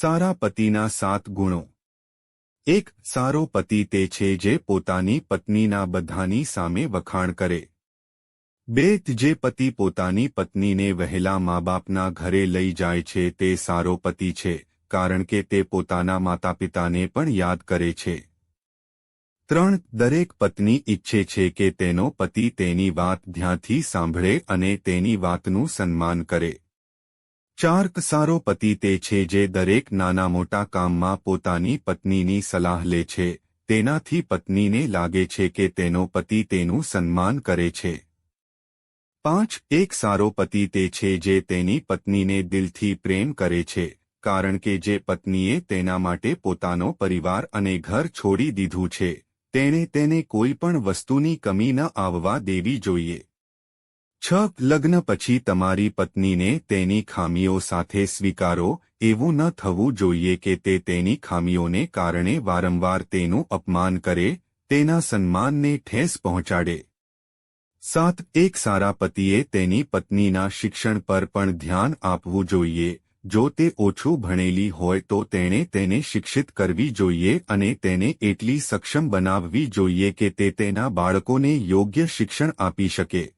સારા પતિના સાત ગુણો. એક સારો પતિ તે છે જે પોતાની પત્નીના બધાની સામે વખાણ કરે. બે જે પતિ પોતાની પત્નીને વહેલા મા બાપના ઘરે લઈ જાય છે તે સારો પતિ છે, કારણ કે તે પોતાના માતાપિતાને પણ યાદ કરે છે. ત્રણ દરેક પત્ની ઈચ્છે છે કે તેનો પતિ તેની વાત ધ્યાનથી સાંભળે અને તેની વાતનું સન્માન કરે. ચાર્ક સારો પતિ તે છે જે દરેક નાના મોટા કામમાં પોતાની પત્નીની સલાહ લે છે, તેનાથી પત્નીને લાગે છે કે તેનો પતિ તેનું સન્માન કરે છે. પાંચ, એક સારો પતિ તે છે જે તેની પત્નીને દિલથી પ્રેમ કરે છે, કારણ કે જે પત્નીએ તેના માટે પોતાનો પરિવાર અને ઘર છોડી દીધું છે, તેણે તેને કોઈ પણ વસ્તુની કમી ન આવવા દેવી જોઈએ. છ લગ્ન પછી તમારી પત્નીને તેની ખામીઓ સાથે સ્વીકારો, એવું ન થવું જોઈએ કે તે તેની ખામીઓને કારણે વારંવાર તેનું અપમાન કરે, તેના સન્માનને ઠેસ પહોંચાડે. સાત, એક સારા પતિએ તેની પત્નીના શિક્ષણ પર પણ ધ્યાન આપવું જોઈએ. જો તે ઓછું ભણેલી હોય તો તેણે તેને શિક્ષિત કરવી જોઈએ અને તેને એટલી સક્ષમ બનાવવી જોઈએ કે તે તેના બાળકોને યોગ્ય શિક્ષણ આપી શકે.